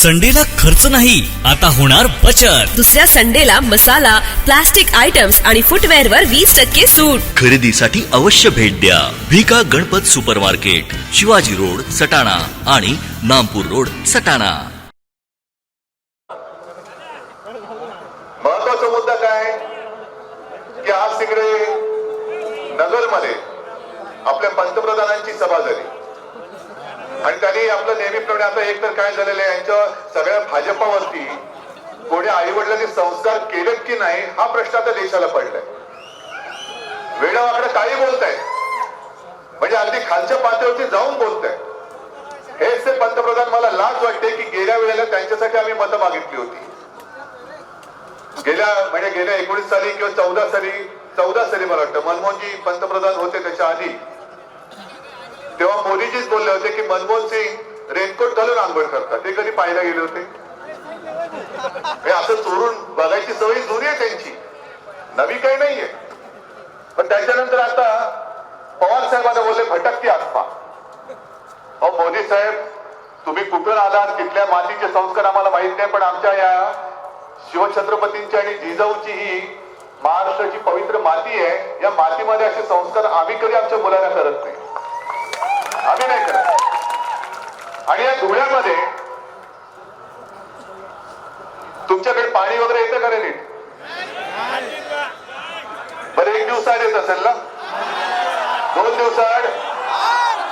संडेला खर्च नाही आता होणार बचत. दुसऱ्या संडेला मसाला प्लास्टिक आयटम्स आणि फुटवेअर वर वीस टक्के सूट. खरेदीसाठी अवश्य भेट द्या. Bhika Ganpat super market Shivaji road Satana आणि नामपूर रोड सटाणा. महत्त्वाचा मुद्दा काय? की आज तिकडे नगरमध्ये आपल्या पंतप्रधानांची सभा झाली. आणि त्यांनी आपलं नेहमीप्रमाणे आता एक तर काय झालेलं आहे यांच्या सगळ्या भाजपावरती कोणी आई वडिलांनी संस्कार केलेत की नाही हा प्रश्न आता देशाला पडलाय. वेडावाकडे काही बोलताय म्हणजे अगदी खालच्या पातळीवरती जाऊन बोलताय हेच ते पंतप्रधान मला लाज वाटते की गेल्या वेळेला त्यांच्यासाठी आम्ही मतं मागितली होती. गेल्या म्हणजे गेल्या एकोणीस साली किंवा चौदा साली चौदा साली मला वाटतं मनमोहनजी पंतप्रधान होते त्याच्या आधी. तेव्हा मोदीजीच बोलले होते की मनमोहन सिंग रेनकोट घालून आंघोळ करतात. ते कधी पाहायला गेले होते? हे असं चोरून बघायची सवय जुनी आहे त्यांची. नवी काही नाहीये. पण त्याच्यानंतर आता पवार साहेबांना बोलले भटकती आत्मा. अहो मोदी साहेब तुम्ही कुठून आलात? तिथल्या मातीचे संस्कार आम्हाला माहीत नाही पण आमच्या या शिवछत्रपतींची आणि जिजाऊची ही महाराष्ट्राची पवित्र माती आहे. या मातीमध्ये असे संस्कार आम्ही कधी आमच्या मुलांना करत नाही. आम्ही नाही करत आणि या धुळ्यामध्ये तुमच्याकडे पाणी वगैरे येतं का रे नीट? बरं एक दिवसाआड येत असेल ना? दोन दिवसाआड?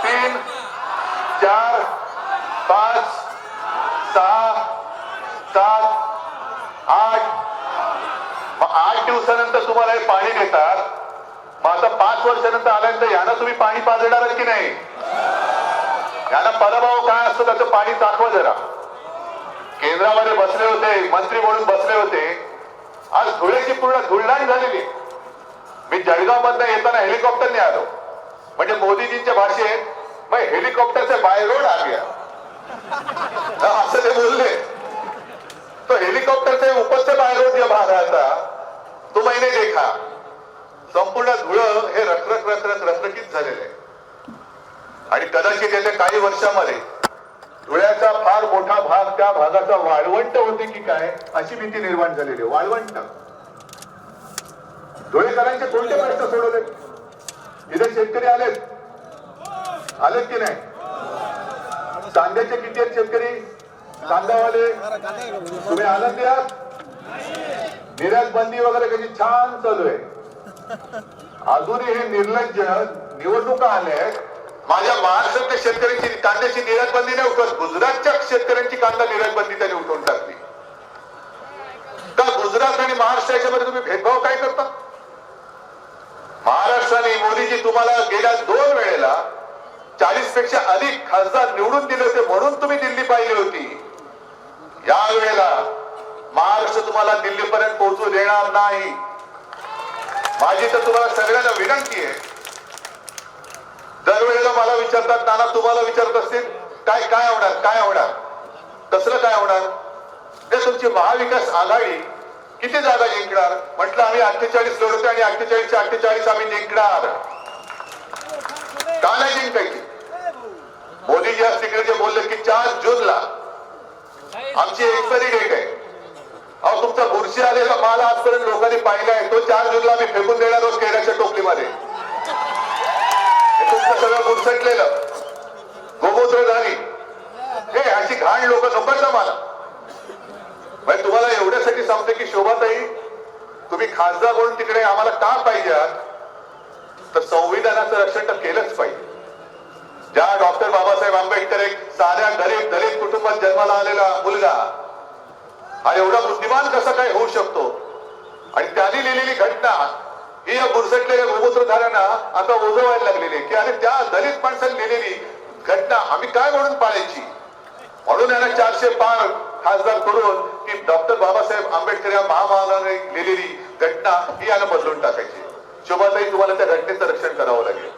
तीन चार पाच सहा सात आठ. मग आठ दिवसानंतर तुम्हाला हे पाणी देतात. मग आता पाच वर्षानंतर आल्यानंतर यांना तुम्ही पाणी पाजणार की नाही? यांना पदभाव काय असतो त्याचं पाणी दाखवा जरा. केंद्रामध्ये बसले होते मंत्री म्हणून बसले होते. आज धुळ्याची पूर्ण धुळणाही झालेली. मी जळगाव मधनं येताना हेलिकॉप्टरने आलो. म्हणजे मोदीजींच्या भाषेत मग हेलिकॉप्टरचे बाय रोड आल्या असं ते बोलले. तो हेलिकॉप्टर उपस्थित बाय रोड जे भाग आता तो महिने देखा संपूर्ण धुळ हे रखरख रखरख रखरखीत झालेले आहे. आणि कदाचित येत्या काही वर्षामध्ये धुळ्याचा फार मोठा भाग त्या भागाचा वाळवंट होते की काय अशी भीती निर्माण झालेली आहे. वाळवंट. धुळेकरांचे कोणते प्रश्न सोडवले इथे शेतकरी आलेत. आलेत की नाही? कांद्याचे किती आहेत शेतकरी? कांदावाले तुम्ही आनंदी आहात? निर्यात बंदी वगैरे कशी छान चालू आहे. अजूनही हे निर्लज्ज निवडणुका आल्या माझ्या महाराष्ट्रातल्या शेतकऱ्यांची कांद्याची निर्यात बंदी नाही उठवत. गुजरातच्या शेतकऱ्यांची कांदा निर्यात बंदी त्यांनी उठवून टाकली. का गुजरात आणि महाराष्ट्र याच्यामध्ये तुम्ही भेदभाव काय करता? महाराष्ट्राने मोदीजी तुम्हाला गेल्या दोन वेळेला चाळीसपेक्षा अधिक खासदार निवडून दिले होते म्हणून तुम्ही दिल्ली पाहिली होती. या वेळेला महाराष्ट्र तुम्हाला दिल्लीपर्यंत पोहोचू देणार नाही. माझी तर तुम्हाला सगळ्यांना विनंती आहे. दरवेळेला मला विचारतात नाना तुम्हाला विचारत असतील काय काय होणार काय होणार? कसलं काय होणार? ते तुमची महाविकास आघाडी किती जागा जिंकणार? म्हटलं आम्ही अठ्ठेचाळीस लढवतो आणि अठ्ठेचाळीस अठ्ठेचाळीस आम्ही जिंकणार. का नाही जिंकायची मोदीजी आज तिकडे जे बोलले की चार जूनला आमची एक्सपायरी डेट आहे. अहो तुमचा बुरशी आलेला माल आजपर्यंत लोकांनी पाहिला आहे. तो चार जूनला आम्ही फेकून देणार आहोत केळ्याच्या टोपलीमध्ये. हे तुमचं सगळं बुरसटलेलं गोमूत्रधारी हे अशी घाण लोक नकोत ना मला. म्हणजे तुम्हाला एवढ्यासाठी सांगते की शोभाताई तुम्ही खासदार म्हणून तिकडे आम्हाला का पाहिजे तर संविधानाचं रक्षण तर केलंच पाहिजे. ज्या डॉक्टर बाबासाहेब आंबेडकर एक साध्या गरीब दलित कुटुंबात जन्माला आलेला मुलगा हा एवढा बुद्धिमान कसा काय होऊ शकतो? आणि त्यांनी लिहिलेली घटना ही या बुरसटलेल्या गोमूत्रधाऱ्यांना आता ओझवायला व्हायला लागलेले की अरे त्या दलित माणसाने लिहिलेली घटना आम्ही काय म्हणून पाळायची? म्हणून यांना चारशे पार खासदार करून की डॉक्टर बाबासाहेब आंबेडकर या महामानाने लिहिलेली घटना ही याला बदलून टाकायची. शोभाताई तुम्हाला त्या घटनेचं रक्षण करावं लागेल.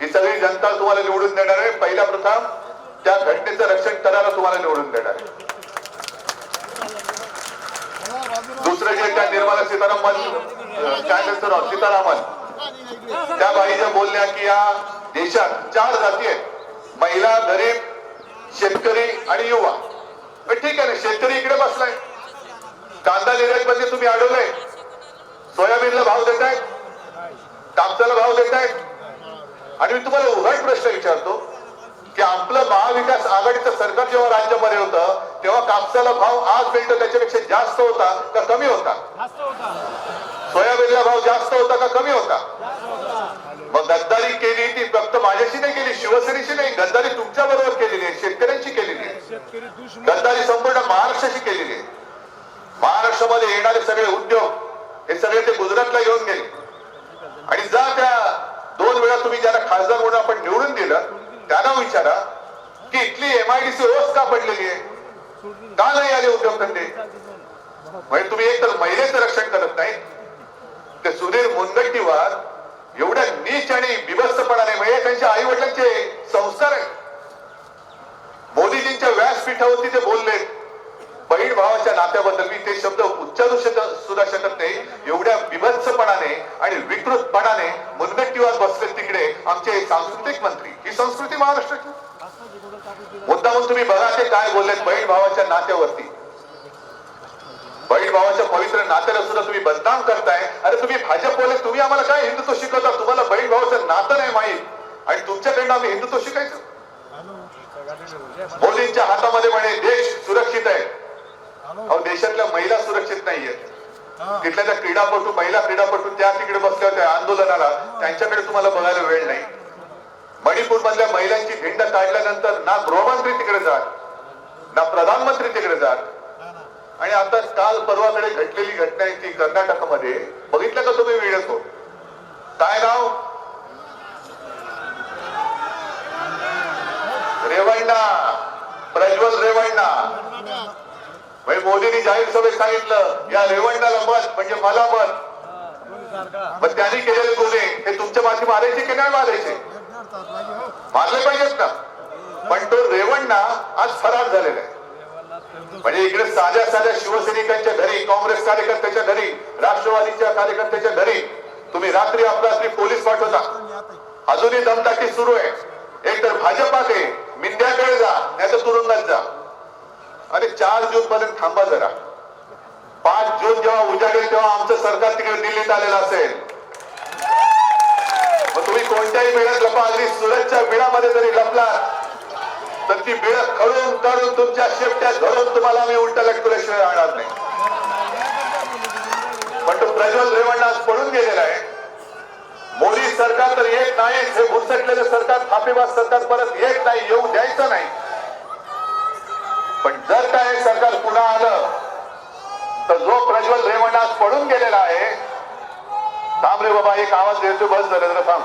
ही सगळी जनता तुम्हाला निवडून देणार आहे. पहिल्या प्रथम त्या घटनेचं रक्षण करायला तुम्हाला निवडून देणार आहे. दुसरं जे काय निर्मला सीतारामन काय म्हणतो सीतारामन. त्या बाईच्या बोलल्या की या देशात चार जाती आहेत. महिला गरीब शेतकरी आणि युवा. ठीक आहे ना शेतकरी इकडे बसलाय. कांदा निर्यात मध्ये तुम्ही अडवलंय. सोयाबीनला भाव देताय. कापसाला भाव देताय. आणि मी तुम्हाला उघड प्रश्न विचारतो की आपलं महाविकास आघाडीचं सरकार जेव्हा राज्यामध्ये होतं तेव्हा कापसाला भाव आज मिळतो त्याच्यापेक्षा जास्त होता का कमी होता? सोयाबीनला भाव जास्त होता का कमी होता? मग गद्दारी केली ती फक्त माझ्याशी नाही केली शिवसेनेशी नाही गद्दारी तुमच्या बरोबर केलेली आहे शेतकऱ्यांची केलेली आहे. गद्दारी संपूर्ण महाराष्ट्राची केलेली आहे. महाराष्ट्रामध्ये येणारे सगळे उद्योग हे सगळे ते गुजरातला घेऊन गेले. आणि जा त्या दोन वेळा तुम्ही ज्यांना खासदार म्हणून आपण निवडून दिलं त्यांना विचारा की इथली एमआयडीसी ओस का पडलेली आहे? का नाही आले उद्योगधंदे म्हणजे तुम्ही एक तर महिलेचं रक्षण करत नाही ते सुधीर मुनगट्टीवार एवढ्या नीच आणि बिभत्सपणाने म्हणजे त्यांच्या आई वडिलांचे संस्कार आहेत. मोदीजींच्या व्यासपीठावरती ते बोलले बहीण भावाच्या नात्याबद्दल मी ते शब्द उच्चारू शकत सुद्धा शकत नाही. एवढ्या बिभत्सपणाने आणि विकृतपणाने मुनगट्टीवार बसले तिकडे आमचे सांस्कृतिक मंत्री. ही संस्कृती महाराष्ट्राची. मुद्दाहून तुम्ही बघा ते काय बोललेत बहीण भावाच्या नात्यावरती. बहीण भावाच्या पवित्र नात्याला सुद्धा तुम्ही बदनाम करताय. अरे तुम्ही भाजप बोलले तुम्ही आम्हाला काय हिंदुत्व शिकवता? तुम्हाला बहीण भावाचं नातं नाही माहीत. आणि तुमच्याकडनं आम्ही हिंदुत्व शिकायचं? मोदींच्या हातामध्ये म्हणे देश सुरक्षित आहे. अहो देशातल्या महिला सुरक्षित नाहीये तिथल्या त्या क्रीडापटू महिला क्रीडापटू त्या तिकडे बसल्या होत्या आंदोलनाला. त्यांच्याकडे तुम्हाला बघायला वेळ नाही. मणिपूर मधल्या महिलांची भिंड काढल्यानंतर ना गृहमंत्री तिकडे जात ना प्रधानमंत्री तिकडे जात. आणि आता काल परवाकडे घडलेली घटना आहे ती कर्नाटकमध्ये. बघितलं का तुम्ही व्हिडिओ काय नाव? रेवण्णा. प्रज्वल रेवण्णा. म्हणजे मोदींनी जाहीर सभेत सांगितलं या रेवण्णाला मत म्हणजे मला मत मग त्यांनी केलेले गुन्हे हे तुमच्या माथी मारायचे की नाही मारायचे? मारले पाहिजेत ना पण तो रेवण्णा आज फरार झालेला आहे. म्हणजे इकडे साध्या साध्या शिवसैनिकांच्या घरी काँग्रेस कार्यकर्त्याच्या घरी राष्ट्रवादीच्या कार्यकर्त्याच्या घरी तुम्ही रात्री अपरात्री पोलीस पाठवता. अजूनही दमदाटी सुरू आहे. एक तर भाजपात आहे. मिंद्याकडे जा नाही तर तुरुंगात जा. अरे चार जून पर्यंत थांबा जरा. पाच जून जेव्हा उजाडेल तेव्हा आमचं सरकार तिकडे दिल्लीत आलेलं असेल तुम्ही कोणत्याही वेळात लपा अगदी सुरतच्या बिळामध्ये जरी लपला तर ती बिळ खडून तळून तुमच्या शेपट्यात धरून तुम्हाला मी उलट लटकुल्याशिवाय राहणार नाही. पण तो प्रज्वल रेवण आज पडून गेलेला आहे. मोदी सरकार तर येत नाही हे भुसटलेलं सरकार थापेबाज सरकार परत येत नाही येऊ द्यायचं नाही. पण जर का हे सरकार पुन्हा आलं तर जो प्रज्वल रेवण्णा आज पडून गेलेला आहे थांब रे बाबा एक आवाज देतो बस झालं थांब.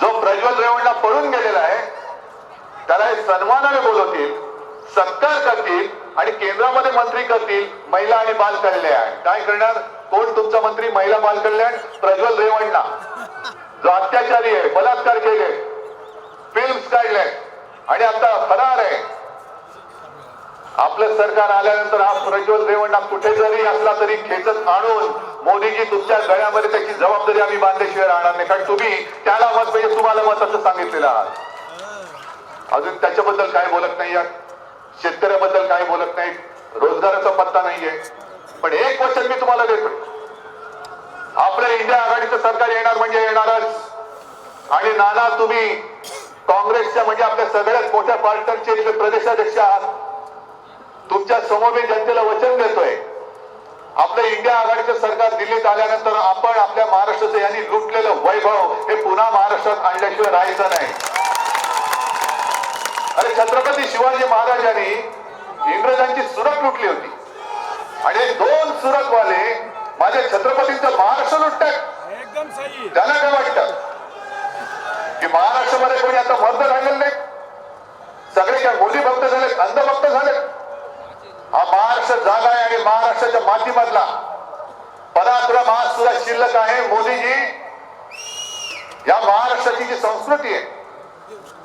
जो प्रज्वल रेवणला पळून गेलेला आहे त्याला हे सन्मानाने बोलवतील सत्कार करतील आणि केंद्रामध्ये मंत्री करतील महिला आणि बाल कल्याण. काय करणार? कोण तुमचा मंत्री? महिला बाल कल्याण? प्रज्वल रेवणला जो अत्याचारी आहे बलात्कार केले. फिल्म्स काढले. आणि आता फरार आहे. आपलं सरकार आल्यानंतर हा प्रज्वल रेवंडा कुठे जरी असला तरी खेचत आणून मोदीजी तुमच्या गळ्यामध्ये त्याची जबाबदारी आम्ही बांधल्याशिवाय राहणार नाही. कारण तुम्ही त्याला मत म्हणजे तुम्हाला मत असं सांगितलेलं आहात अजून त्याच्याबद्दल काय बोलत नाही या शेतकऱ्याबद्दल काय बोलत नाही. रोजगाराचा पत्ता नाहीये. पण एक वचन मी तुम्हाला देतो. आपलं इंडिया आघाडीचं सरकार येणार म्हणजे येणारच. आणि नाना तुम्ही काँग्रेसच्या म्हणजे आपल्या सगळ्यात मोठ्या पार्ट्यांचे प्रदेशाध्यक्ष आहात तुमच्यासमोर मी जनतेला वचन देतोय. आपलं इंडिया आघाडीचं सरकार दिल्लीत आल्यानंतर आपण आपल्या महाराष्ट्राचं यांनी लुटलेलं वैभव हे पुन्हा महाराष्ट्रात आणल्याशिवाय राहायचं नाही. अरे छत्रपती शिवाजी महाराजांनी इंग्रजांची सुरत लुटली होती. आणि दोन सुरतवाले माझ्या छत्रपतींचं महाराष्ट्र लुटतात. एकदम सही. त्यांना काय वाटतं? की महाराष्ट्रामध्ये कोणी आता मर्द राहिलेलं नाही? सगळे काय मोदी भक्त झाले अंधभक्त झाले हा महाराष्ट्र जागा आहे आणि महाराष्ट्राच्या मातीमधला. पराक्रम हा सुद्धा शिल्लक आहे. मोदीजी या महाराष्ट्राची जी संस्कृती आहे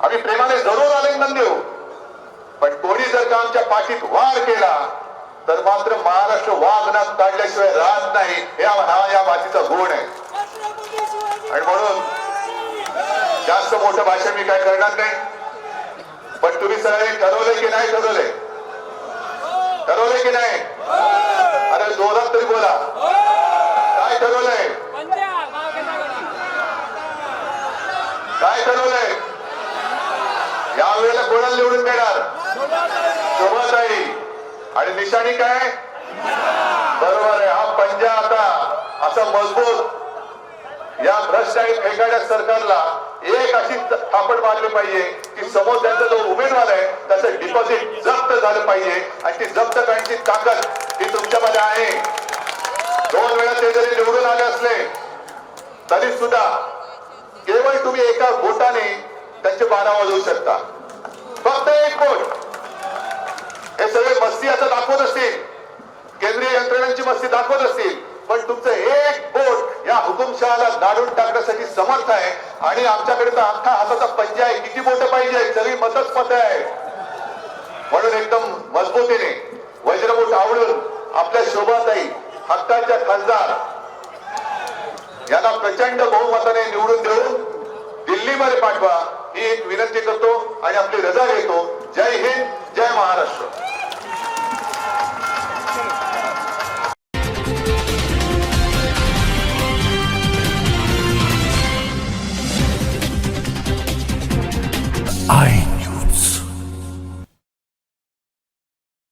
आम्ही प्रेमाने जरूर आलिंगन देऊ. पण कोणी जर का आमच्या पाठीत वार केला तर मात्र महाराष्ट्र वागण्यात काढल्याशिवाय राहत नाही. हे हा या भाषेचा गुण आहे. आणि म्हणून जास्त मोठं भाषण मी काय करणार नाही. पण तुम्ही सगळे ठरवले की नाही ठरवले? ठरवलंय की नाही? अरे जोरात तरी बोला. काय ठरवलंय? काय ठरवलंय? यावेळेला कोणाला निवडून देणार? शोभाताई. आणि निशाणी काय? बरोबर आहे. हा पंजा आता असा मजबूत या भ्रष्ट आणि फेकाड्या सरकारला एक अशी थापड मारली पाहिजे की समोर त्यांचा जो उमेदवार आहे त्याचं डिपॉझिट जप्त झालं पाहिजे. आणि ती जप्त करण्याची ताकद ही तुमच्यामध्ये आहे. दोन वेळा ते जरी निवडून आले असले तरी सुद्धा केवळ तुम्ही एका बोटाने त्यांचे बारा वाजवू शकता. फक्त एक बोट. हे सगळे मस्ती आता दाखवत असतील. केंद्रीय यंत्रणांची मस्ती दाखवत असतील. पण तुमचं एक या हुकुमशहाला दाडून टाकण्यासाठी समर्थ आहे. आणि आमच्याकडे तर अख्खा हाताचा पंजा आहे. किती मोठं पाहिजे? सगळी मतच मत आहे. म्हणून एकदम मजबूतीने वज्रमुठ आवडून आपल्या शोभाताई हक्काच्या खासदार यांना प्रचंड बहुमताने निवडून देऊन दिल्लीमध्ये पाठवा. ही एक विनंती करतो आणि आपली रजा घेतो. जय हिंद जय महाराष्ट्र.